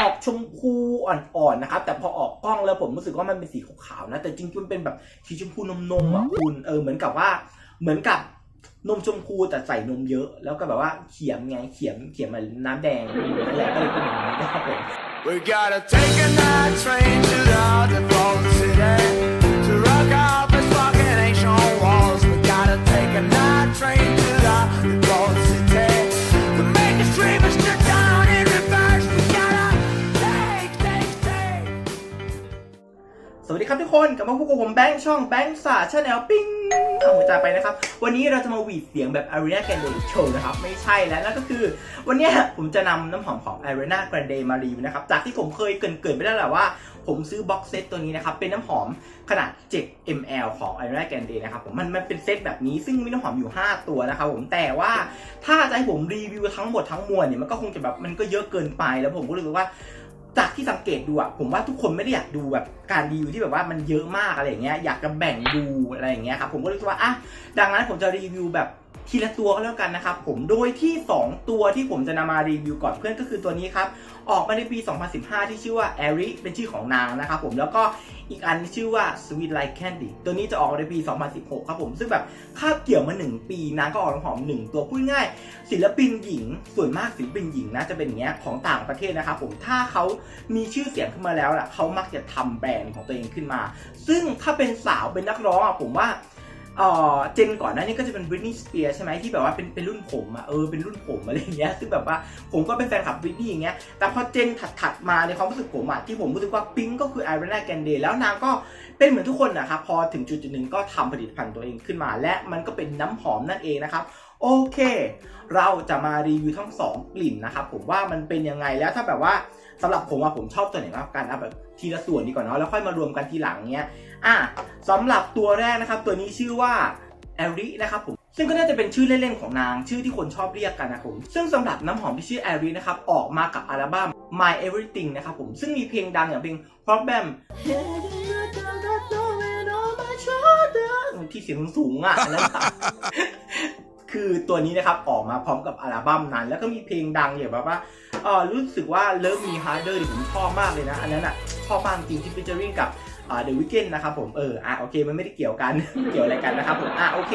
ออกชมพูอ่อนๆนะครับ แต่พอออกกล้องแล้วผมรู้สึกว่ามันเป็นสีขาวๆนะ แต่จริงๆมันเป็นแบบสีชมพูนมๆอะคุณเออเหมือนกับว่าเหมือนกับนมชมพูแต่ใส่นมเยอะ แล้วก็แบบว่าเขียมไงเขียมเขียมมันน้ำแดงนั่นแหละก็เลยเป็นอย่างนี้นะครับผม We gotta take a night train to the default ครับทุกคนกลับมาพบกับผมแบงค์ช่องแบงค์ศาชาแนลปิ้งเอาหัวใจไปนะครับ วันนี้เราจะมาหวีดเสียงแบบ Ariana Grande Show นะครับ ไม่ใช่แล้วนั่นก็คือ วันนี้ผมจะนำน้ำหอมของ Ariana Grande มารีวิวนะครับ จากที่ผมเคยเกินๆไปแล้วแหละว่า ผมซื้อบ็อกเซตตัวนี้นะครับ เป็นน้ำหอมขนาด 7 ml ของ Ariana Grande นะครับผมมันมันเป็นเซตแบบนี้ซึ่งมีน้ำหอมอยู่ 5 ตัวนะครับผมแต่ว่าถ้าจะให้ผมรีวิวทั้งหมดทั้งมวลเนี่ยมันก็คงจะแบบมันก็เยอะเกินไปแล้วผมก็รู้สึกว่า จากที่สังเกตดูอะผมว่าทุกคนไม่ได้อยากดูแบบการรีวิวที่แบบว่ามันเยอะมากอะไรอย่างเงี้ยอยากจะแบ่งดูอะไรอย่างเงี้ยครับผมก็เลยว่าอะดังนั้นผมจะรีวิวแบบ ทีละตัวก็แล้วกันนะครับผมโดยที่ 2 ตัวที่ผมจะนำมารีวิวก่อนเพื่อนก็คือตัวนี้ครับ ออกมาในปี 2015 ที่ชื่อว่า a r i เป็นชื่อของนางนะครับผมแล้วก็อีกอันชื่อว่า Sweet Like Candy ตัวนี้จะออกมาในปี 2016 ครับผมซึ่งแบบคาบเกี่ยวมา 1 ปีนางก็ออกน้ำหอม 1 ตัวพูดง่าย ศิลปินหญิง ส่วนมากศิลปินหญิงนะจะเป็นอย่างเงี้ยของต่างประเทศนะครับผมถ้าเขามีชื่อเสียงขึ้นมาแล้วล่ะเขามักจะทำแบรนด์ของตัวเองขึ้นมา ซึ่งถ้าเป็นสาวเป็นนักร้องอะผมว่า เจนก่อนหน้านี้ก็จะเป็น Britney Spears ใช่ไหมที่แบบว่าเป็นเป็นรุ่นผมอะเออเป็นรุ่นผมอะไรอย่างเงี้ยซึ่งแบบว่าผมก็เป็นแฟนคลับ Britney อย่างเงี้ยแต่พอเจนถัดๆมาในความรู้สึกผมอะที่ผมรู้สึกว่าปิงก็คือ Ariana Grande แล้วนางก็เป็นเหมือนทุกคนนะครับพอถึงจุดจุดหนึ่งก็ทำผลิตภัณฑ์ตัวเองขึ้นมา และมันก็เป็นน้ำหอมนั่นเองนะครับโอเค เราจะมารีวิวทั้งสองกลิ่นนะครับผมว่ามันเป็นยังไงแล้วถ้าแบบว่า สำหรับผมอะผมชอบตัวไหนมากกว่ากันเอาแบบทีละส่วนดีกว่าเนาะแล้วค่อยมารวมกันทีหลังเนี้ยอะสำหรับตัวแรกนะครับ ตัวนี้ชื่อว่าแอรินะครับผมซึ่งก็น่าจะเป็นชื่อเล่นๆของนาง ชื่อที่คนชอบเรียกกันนะครับผมซึ่งสำหรับน้ำหอมที่ชื่อแอรินะครับออกมากับอัลบั้ม My Everything นะครับผมซึ่งมีเพลงดังอย่างเพลง Problem ที่เสียงสูงอะนะคือตัวนี้นะครับออกมาพร้อมกับอัลบั้มนั้น แล้วก็มีเพลงดังอย่างแบบว่า เออรู้สึกว่า Love Me Harder ที่ผมชอบมากเลยนะ อันนั้นอะชอบมากจริงที่ฟิชเจอริงกับเดอะวิกเกนนะครับผมเอออะโอเคมันไม่ได้เกี่ยวกันเกี่ยวอะไรกันนะครับผมอะโอเค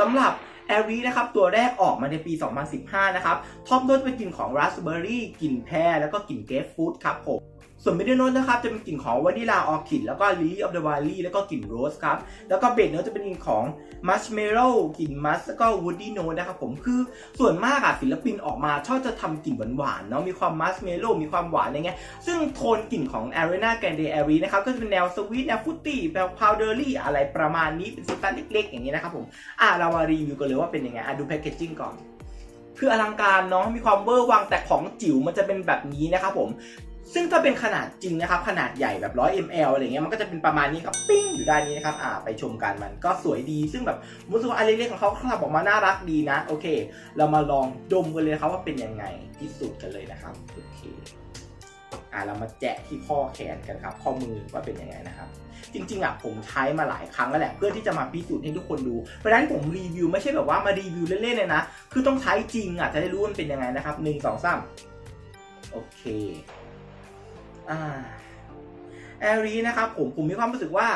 สำหรับแอรีนะครับตัวแรกออกมาในปี 2015 นะครับท็อปโน้ตเป็นกลิ่นของราสเบอร์รี่กลิ่นแพรแล้วก็กลิ่นเกรฟฟูดครับผม ส่วนมิดเดโน้ตนะครับจะเป็นกลิ่นของวานิลาออร์คิดแล้วก็ลิลลี่ออฟเดอะวาลีแล้วก็กลิ่นโรสครับแล้วก็เบสโน้ตจะเป็นกลิ่นของมัชเมโล่กลิ่นมัสแล้วก็วูดดี้โนตนะครับผมคือส่วนมากอะศิลปินออกมาชอบจะทำกลิ่นหวานๆเนาะมีความมัสเมโล่มีความหวานอะไรเงี้ยซึ่งโทนกลิ่นของ a r i a n a Grande a r i นะครับก็จะเป็นแนวสวีทแนวฟุตตี้แนวพาวเดอรี่อะไรประมาณนี้เป็นสไตล์เล็กๆอย่างนี้นะครับผมอะเรามารีวิวกันเลยว่าเป็นยังไงอะดูแพคเกจจิ้งก่อนคืออลังการเนาะมีความเวอร์วังแต่ของจิ๋วมันจะเป็นแบบนี้นะครับผม ซึ่งถ้าเป็นขนาดจริงนะครับ ขนาดใหญ่แบบ100 ml อะไรเงี้ยมันก็จะเป็นประมาณนี้ครับปิ้งอยู่ด้านนี้นะครับอ่าไปชมกันมันก็สวยดี ซึ่งแบบรู้สึกว่าอันเล็กๆของเขาเขาทำออกมาน่ารักดีนะ โอเค เรามาลองดมกันเลยครับว่าเป็นยังไงพิสูจน์กันเลยนะครับโอเคอ่าเรามาแจะที่ข้อแขนกันครับ ข้อมือว่าเป็นยังไงนะครับ จริงๆอะผมใช้มาหลายครั้งแล้วแหละ เพื่อที่จะมาพิสูจน์ให้ทุกคนดู เพราะฉะนั้นผมรีวิวไม่ใช่แบบว่ามารีวิวเล่นๆเลยนะ คือต้องใช้จริงอะจะได้รู้มันเป็นยังไงนะครับหนึ่งสองสามโอเค อ่าแอรีนะครับผมผมมีความรู้สึกว่า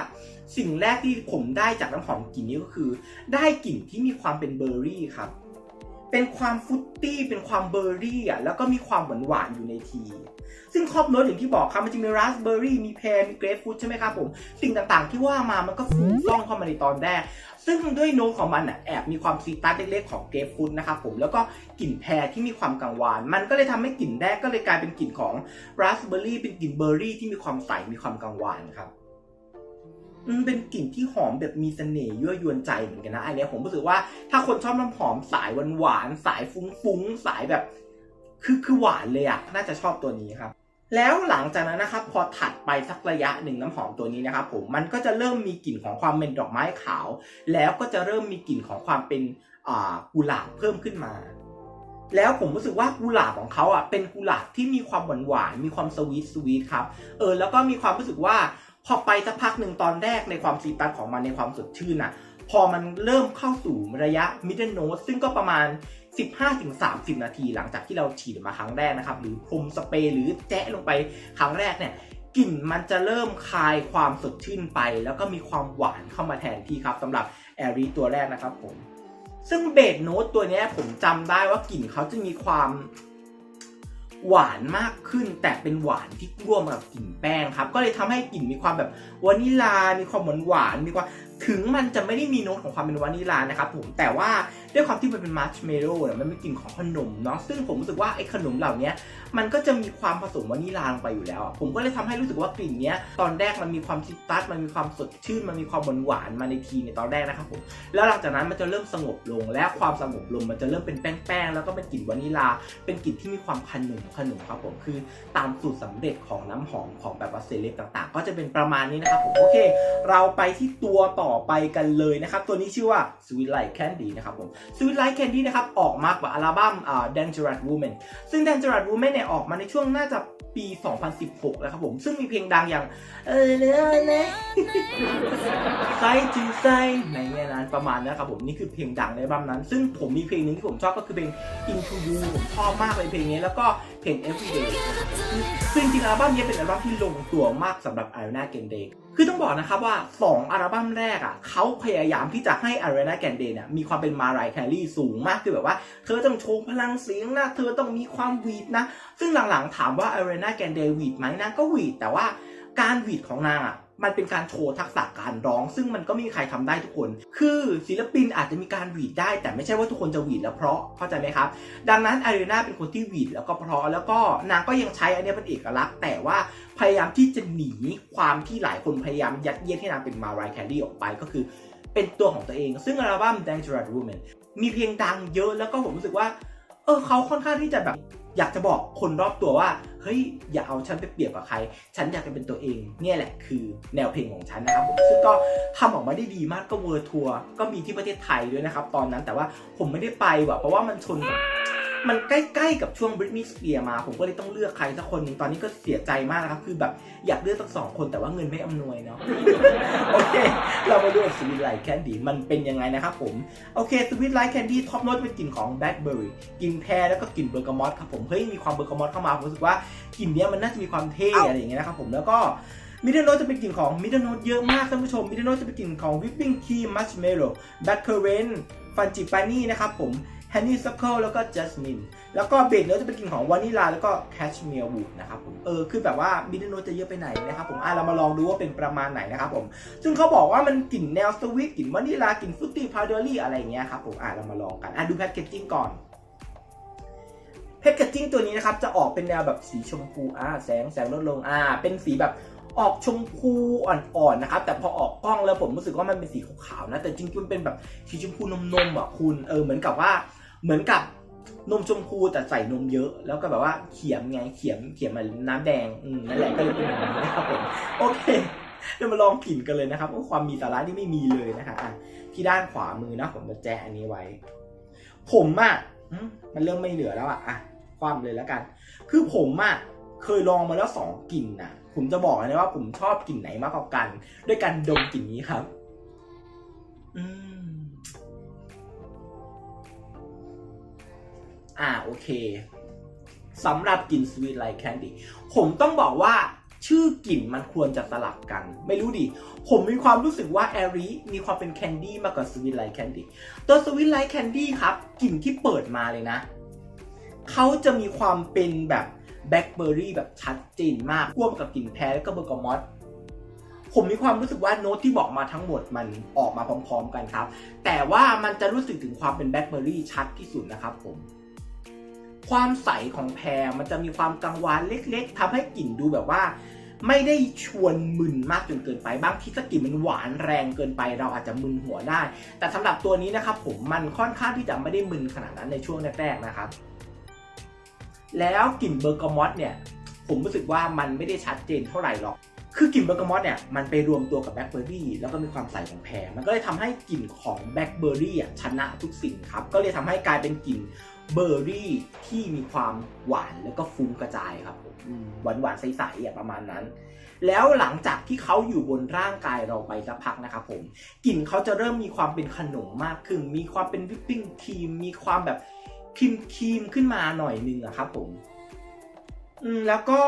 สิ่งแรกที่ผมได้จากน้ำหอมกลิ่นนี้ก็คือ ได้กลิ่นที่มีความเป็นเบอร์รี่ครับ เป็นความฟุตตี้เป็นความเบอร์รี่อะแล้วก็มีความหวานหวานอยู่ในที ซึ่งครอบโน้ตอย่างที่บอกครับมันจะมีราสเบอร์รี่มีแพรมีเกรฟฟรุตใช่ไหมครับผม สิ่งต่างๆที่ว่ามามันก็ฟูฟ่องเข้ามาในตอนแรก ซึ่งด้วยโน้ตของมันอะแอบมีความซีตัสเล็กๆของเกรฟฟรุตนะครับผมแล้วก็กลิ่นแพรที่มีความกังวาน มันก็เลยทำให้กลิ่นแรกก็เลยกลายเป็นกลิ่นของราสเบอร์รี่เป็นกลิ่นเบอร์รี่ที่มีความใสมีความกังวานครับอืมเป็นกลิ่นที่หอมแบบมีเสน่ห์ยั่วยวนใจเหมือนกันนะอันเนี้ยผมรู้สึกว่าถ้าคนชอบน้ำหอมสายหวานๆสายฟุ้งๆสายแบบ คือคือหวานเลยอะน่าจะชอบตัวนี้ครับ แล้วหลังจากนั้นนะครับพอถัดไปสักระยะหนึ่งน้ำหอมตัวนี้นะครับผมมันก็จะเริ่มมีกลิ่นของความเป็นดอกไม้ขาว แล้วก็จะเริ่มมีกลิ่นของความเป็นอ่ากุหลาบเพิ่มขึ้นมา แล้วผมรู้สึกว่ากุหลาบของเขาอะเป็นกุหลาบที่มีความหวานหวานๆมีความสวีทสวีทครับเออแล้วก็มีความรู้สึกว่าพอไปสักพักหนึ่งตอนแรกในความซีตัสของมันในความสดชื่นอะพอมันเริ่มเข้าสู่ระยะ middle note ซึ่งก็ประมาณ 15-30 นาทีหลังจากที่เราฉีดมาครั้งแรกนะครับ หรือพรมสเปรย์หรือแจ๊ะลงไปครั้งแรกเนี่ยกลิ่นมันจะเริ่มคลายความสดชื่นไป แล้วก็มีความหวานเข้ามาแทนที่ครับสำหรับแอรีตัวแรกนะครับผม ซึ่งเบสโน้ตตัวนี้ผมจำได้ว่ากลิ่นเขาจะมีความหวานมากขึ้นแต่เป็นหวานที่ร่วมกับกลิ่นแป้งครับ ก็เลยทำให้กลิ่นมีความแบบวานิลา มีความหวานหวานมีความถึงมันจะไม่ได้มีโน้ตของความเป็นวานิลานะครับผมแต่ว่าด้วยความที่มันเป็นมาร์ชเมลโล่เนี่ยมันเป็นกลิ่นของขนมเนาะซึ่งผมรู้สึกว่าไอ้ขนมเหล่านี้มันก็จะมีความผสมวานิลาลงไปอยู่แล้ว ผมก็เลยทำให้รู้สึกว่ากลิ่นเนี้ยตอนแรกมันมีความซิตรัสมันมีความสดชื่น มันมีความหวานหวานมาในทีในตอนแรกนะครับผมแล้วหลังจากนั้นมันจะเริ่มสงบลง และความสงบลงมันจะเริ่มเป็นแป้งๆแล้วก็เป็นกลิ่นวานิลา เป็นกลิ่นที่มีความขนมขนมครับผมคือตามสูตรสำเร็จของน้ำหอมของแบบว่าเซเลบต่าง ๆ ก็จะเป็นประมาณนี้นะครับผมโอเค เราไปที่ตัวต่อไปกันเลยนะครับ ตัวนี้ชื่อว่า Sweet Like Candy นะครับผม Sweet Like Candy นะครับ ออกมากับอัลบั้ม Dangerous Woman ซึ่ง Dangerous Woman เนี่ยออกมาในช่วงน่าจะปี 2016 แล้วครับผม ซึ่งมีเพลงดังอย่าง เออเนอเนใส่จือใส่ในเงี้ยนั้นประมาณนี้ครับผม นี่คือเพลงดังในอัลบั้มนั้น ซึ่งผมมีเพลงหนึ่งที่ผมชอบก็คือเพลง Into You ผมชอบมากเลยเพลงนี้แล้วก็ เพลง Everyday ซึ่งจริงๆอัลบั้มนี้เป็นอัลบั้มที่ลงตัวมากสำหรับ Ariana Grande คือต้องบอกนะครับว่า 2 อัลบั้มแรกอะเขาพยายามที่จะให้ Ariana Grande เนี่ยมีความเป็น Mariah Carey สูงมากคือแบบว่า เธอต้องโชว์พลังเสียงนะ เธอต้องมีความวีดนะ ซึ่งหลังๆถามว่า Ariana Grande วีดไหมนางก็วีดแต่ว่าการวีดของนางอะ มันเป็นการโชว์ทักษะการร้อง ซึ่งมันก็ไม่มีใครทำได้ทุกคน คือศิลปินอาจจะมีการหวีดได้ แต่ไม่ใช่ว่าทุกคนจะหวีดแล้วเพราะเข้าใจไหมครับ ดังนั้นอารีนาเป็นคนที่หวีดแล้วก็เพราะแล้วก็นางก็ยังใช้อันนี้เป็นเอกลักษณ์ แต่ว่าพยายามที่จะหนีความที่หลายคนพยายามยัดเยียดให้นางเป็นมารายแคลรี่ออกไปก็คือ เป็นตัวของตัวเอง ซึ่งอัลบั้ม Dangerous Woman มีเพลงดังเยอะแล้วก็ผมรู้สึกว่าเออเขาค่อนข้างที่จะแบบ อยากจะบอกคนรอบตัวว่า เฮ้ย อย่าเอาฉันไปเปรียบกับใคร ฉันอยากจะเป็นตัวเอง เนี่ยแหละคือแนวเพลงของฉันนะครับผมซึ่งก็ทำออกมาได้ดีมากก็เวอร์ทัวร์ก็มีที่ประเทศไทยด้วยนะครับ ตอนนั้นแต่ว่าผมไม่ได้ไปว่ะเพราะว่ามันชนกับ มันใกล้ๆกับช่วงบริ t นี y สเปียมา ผมก็เลยต้องเลือกใครสักคนหนึงตอนนี้ก็เสียใจมากนะครับ คือแบบอยากเลือกสักสองคนแต่ว่าเงินไม่อำนวยเนาะ โอเค เรามาดูสวิตไลท์แคนดี้มันเป็นยังไงนะครับผม โอเคสวิตไลท์แคนดี้ท็อปโน้ตเป็นกลิ่นของแบล็คเบอร์รี่กลิ่นแพรแล้วก็กลิ่นเบอร์กามอตครับผม เฮ้ยมีความเบอร์กามอตเข้ามา ผมรู้สึกว่ากลิ่นเนี้ยมันน่าจะมีความเท่อะไรอย่างเงี้ยนะครับผมแล้วก็มิดเดิลโนตจะเป็นกลิ่นของมิดเดิลโนตเยอะมากท่านผู้ชมมิดเดิลโนตจะเป็นกลิ่นของวิปปิ้งครีมมัชเมลโล่แบล็คเคอร์เรนฟันจิปานี่นะครับผม ฮันนี่ซัคเคิลแล้วก็จัสมินแล้วก็เบสโนตจะเป็นกลิ่นของวานิลาแล้วก็แคชเมียร์วูดนะครับผมเออคือแบบว่ามิดเดิลโนจะเยอะไปไหนนะครับผมอะเรามาลองดูว่าเป็นประมาณไหนนะครับผมซึ่งเขาบอกว่ามันกลิ่นแนวสวีทกลิ่นวานิลากลิ่นฟรุตตี้พาวเดอรี่อะไรอย่างเงี้ยครับผมอะเรามาลองกันอะดูแพคเกจจิ้งก่อนแพคเกจจิ้งตัวนี้นะครับจะออกเป็นแนวแบบสีชมพูอ่าแสงแสงลดลงอ่าเป็นสีแบบออกชมพูอ่อนๆนะครับ แต่พอออกกล้องแล้วผมรู้สึกว่ามันเป็นสีขาวๆนะ แต่จริงๆมันเป็นแบบสีชมพูนมๆอะคุณเออเหมือนกับว่า เหมือนกับนมชมพูแต่ใส่นมเยอะ แล้วก็แบบว่าเขียมไงเขียมเขียมมันน้ำแดงอืมนั่นแหละก็เลยเป็นอย่างนี้นะครับผมโอเคเดี๋ยวมาลองกลิ่นกันเลยนะครับว่าความมีสาระที่ไม่มีเลยนะฮะอะที่ด้านขวามือนะผมจะแจกอันนี้ไว้ ผมอะมมันเริ่มไม่เหลือแล้วอะอะความเลยแล้วกัน คือผมอะเคยลองมาแล้วสองกลิ่นนะผมจะบอกเลยว่าผมชอบกลิ่นไหนมากกว่ากัน ด้วยการดมกลิ่นนี้ครับ อืม อ่าโอเคสำหรับกลิ่น Sweet Like Candy ผมต้องบอกว่าชื่อกลิ่นมันควรจะสลับกัน ไม่รู้ดิ ผมมีความรู้สึกว่าแอรีมีความเป็นแคนดี้มากกว่า Sweet Like Candy ตัว Sweet Like Candy ครับกลิ่นที่เปิดมาเลยนะ เขาจะมีความเป็นแบบแบล็คเบอร์รี่แบบชัดเจนมากร่วมกับกลิ่นแพรแล้วก็เบอร์กามอตผมมีความรู้สึกว่าโน้ตที่บอกมาทั้งหมดมันออกมาพร้อม ๆ กันครับ แต่ว่ามันจะรู้สึกถึงความเป็นแบล็คเบอร์รี่ชัดที่สุดนะครับผม ความใสของแพรมันจะมีความกังวานเล็ก ๆทำให้กลิ่นดูแบบว่า ไม่ได้ชวนมึนมากจนเกินไปบางทีถ้ากลิ่นมันหวานแรงเกินไป เราอาจจะมึนหัวได้ แต่สำหรับตัวนี้นะครับผมมันค่อนข้างที่จะไม่ได้มึนขนาดนั้นในช่วงแรกๆนะครับ แล้วกลิ่นเบอร์กามอตเนี่ยผมรู้สึกว่ามันไม่ได้ชัดเจนเท่าไหร่หรอก คือกลิ่นเบอร์กามอตเนี่ยมันไปรวมตัวกับแบล็คเบอร์รี่แล้วก็มีความใสของแพรมันก็เลยทำให้กลิ่นของแบล็คเบอร์รี่ชนะทุกสิ่งครับ ก็เลยทำให้กลายเป็นกลิ่น เบอร์รี่ที่มีความหวานแล้วก็ฟุ้งกระจายครับผมหวานหวานๆใสๆอะประมาณนั้น แล้วหลังจากที่เขาอยู่บนร่างกายเราไปสักพักนะครับผมกลิ่นเขาจะเริ่มมีความเป็นขนมมากขึ้น มีความเป็นวิปปิ้งครีมมีความแบบครีมครีมๆขึ้นมาหน่อยนึงอะครับผมอืมแล้วก็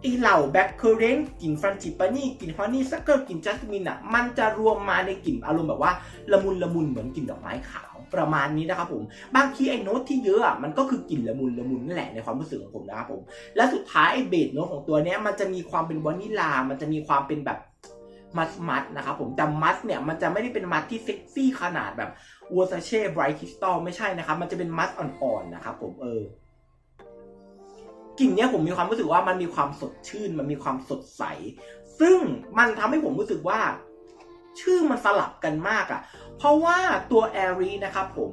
ไอเหล่าแบ็คเคอร์เรนกลิ่นฟรันจิปานี่กลิ่นฮอนี่ซักเกอร์กลิ่นจัสมินอะมันจะรวมมาในกลิ่นอารมณ์แบบว่าละมุนละมุนเหมือนกลิ่นดอกไม้ขาว ประมาณนี้นะครับผมบางทีไอ้โน้ตที่เยอะอะมันก็คือกลิ่นละมุนละมุนนั่นแหละในความรู้สึกของผมนะครับผมและสุดท้ายไอ้เบสโน้ตของตัวเนี้ยมันจะมีความเป็นวานิลา มันจะมีความเป็นแบบมัดมัดนะครับผมแต่มัดเนี่ยมันจะไม่ได้เป็นมัดที่เซ็กซี่ขนาดแบบวอร์ซาเช่ไบรท์คริสตัลไม่ใช่นะครับ มันจะเป็นมัดอ่อนๆนะครับผมเออกลิ่นเนี้ยผมมีความรู้สึกว่ามันมีความสดชื่น มันมีความสดใส ซึ่งมันทำให้ผมรู้สึกว่า ชื่อมันสลับกันมากอะ่ะ เพราะว่าตัวแอรีนะครับผม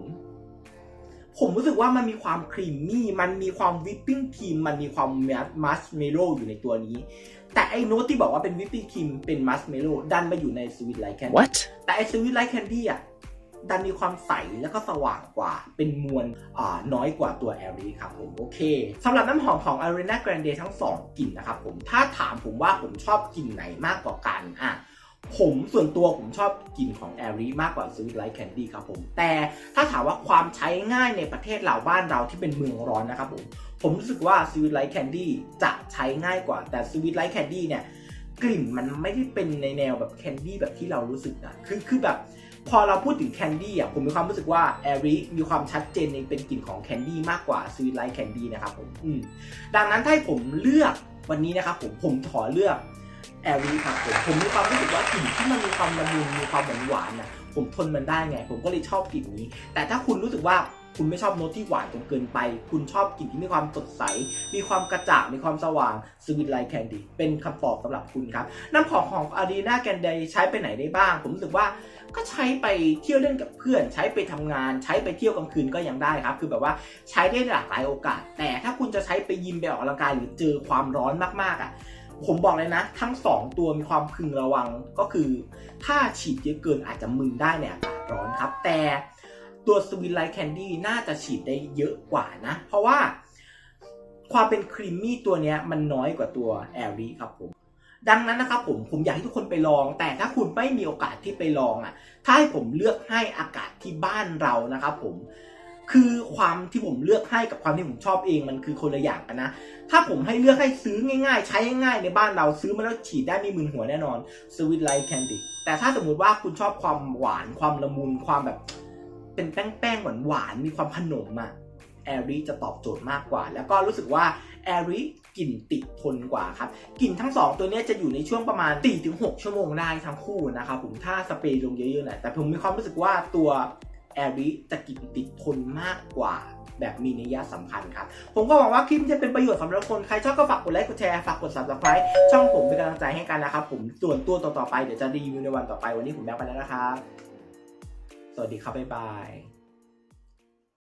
ผมรู้สึกว่ามันมีความครีมมี่ มันมีความวิปปิ้งครีม มันมีความมัสเมโล่อยู่ในตัวนี้ แต่ไอ้โน้ตที่บอกว่าเป็นวิปปิ้งครีมเป็นมัสเมโล่ดันมาอยู่ในสวิตไลท์แคนดี้ What? แต่ไอสวิตไลท์แคนดี้อะดันมีความใสแล้วก็สว่างกว่า เป็นมวลอ่าน้อยกว่าตัวแอรีครับผมโอเคสำหรับน้ำหอมของ Arena Grande ทั้ง 2กลิ่นนะครับผมถ้าถามผมว่าผมชอบกลิ่นไหนมากกว่ากันอะ ผมส่วนตัวผมชอบกลิ่นของ a อรีมากกว่า Sweet Light Candy ครับผม แต่ถ้าถามว่าความใช้ง่ายในประเทศเราบ้านเราที่เป็นเมืองร้อนนะครับผม ผมรู้สึกว่า Sweet Light Candy จะใช้ง่ายกว่า แต่ Sweet Light Candy เนี่ยกลิ่นมันไม่ได้เป็นในแนวแบบแคนดี้แบบที่เรารู้สึกนะคือคือแบบพอเราพูดถึงแคนดี้อะผมมีความรู้สึกว่าแอริมีความชัดเจนในเป็นกลิ่นของแคนดี้มากกว่าสวีไลท์แคนดี้นะครับผมอืมดังนั้นถ้าให้ผมเลือกวันนี้นะครับผมผมขอเลือก แอริครับผมผมมีความรู้สึกว่ากลิ่นที่มันมีความละมุนมีความหวานหวานๆนะผมทนมันได้ไง ผมก็เลยชอบกลิ่นนี้ แต่ถ้าคุณรู้สึกว่าคุณไม่ชอบโน้ตที่หวานจนเกินไป คุณชอบกลิ่นที่มีความสดใส มีความกระจ่าง มีความสว่างสวีทไลท์แคนดี้เป็นคำตอบสำหรับคุณครับ น้ำของของอารีนาแกนเดใช้ไปไหนได้บ้าง ผมรู้สึกว่าก็ใช้ไปเที่ยวเล่นกับเพื่อน ใช้ไปทำงาน ใช้ไปเที่ยวกลางคืนก็ยังได้ครับ คือแบบว่าใช้ได้หลากหลายโอกาส แต่ถ้าคุณจะใช้ไปยิมไปออกกำลังกายหรือเจอความร้อนมากๆอะ ผมบอกเลยนะ ทั้งสองตัวมีความพึงระวังก็คือ ถ้าฉีดเยอะเกินอาจจะมึนได้ในอากาศร้อนครับ แต่ตัวสวินไลท์แคนดี้น่าจะฉีดได้เยอะกว่านะ เพราะว่าความเป็นครีมมี่ตัวนี้มันน้อยกว่าตัวแอลลี่ครับผมดังนั้นนะครับผมผมอยากให้ทุกคนไปลอง แต่ถ้าคุณไม่มีโอกาสที่ไปลองอะถ้าให้ผมเลือกให้อากาศที่บ้านเรานะครับผม คือความที่ผมเลือกให้กับความที่ผมชอบเองมันคือคนละอย่างกันนะ ถ้าผมให้เลือกให้ซื้อง่ายๆ ใช้ง่ายๆในบ้านเราซื้อมาแล้วฉีดได้ไม่มึนหัวแน่นอน Sweet Light Candy แต่ถ้าสมมุติว่าคุณชอบความหวานความละมุนความแบบ เป็นแป้งๆหวานๆมีความขนมอะแอรีจะตอบโจทย์มากกว่า แล้วก็รู้สึกว่าแอรีกลิ่นติดทนกว่าครับกลิ่นทั้งสองตัวนี้จะอยู่ในช่วงประมาณ 4-6 ชั่วโมงได้ทั้งคู่นะครับผมถ้าสเปรย์ลงเยอะๆหน่อยแต่ผมมีความรู้สึกว่าตัว แอริจะกินติดทนมากกว่าแบบมีนัยสำคัญครับ ผมก็หวังว่าคลิปจะเป็นประโยชน์สำหรับคน ใครชอบก็ฝากกดไลค์ กดแชร์ ฝากกด subscribe ช่องผมเป็นกำลังใจให้กันนะครับ ผมส่วนตัวต่อๆไป เดี๋ยวจะรีวิวในวันต่อไป วันนี้ผมแบ๊กไปแล้วนะครับ สวัสดีครับ บ๊ายบาย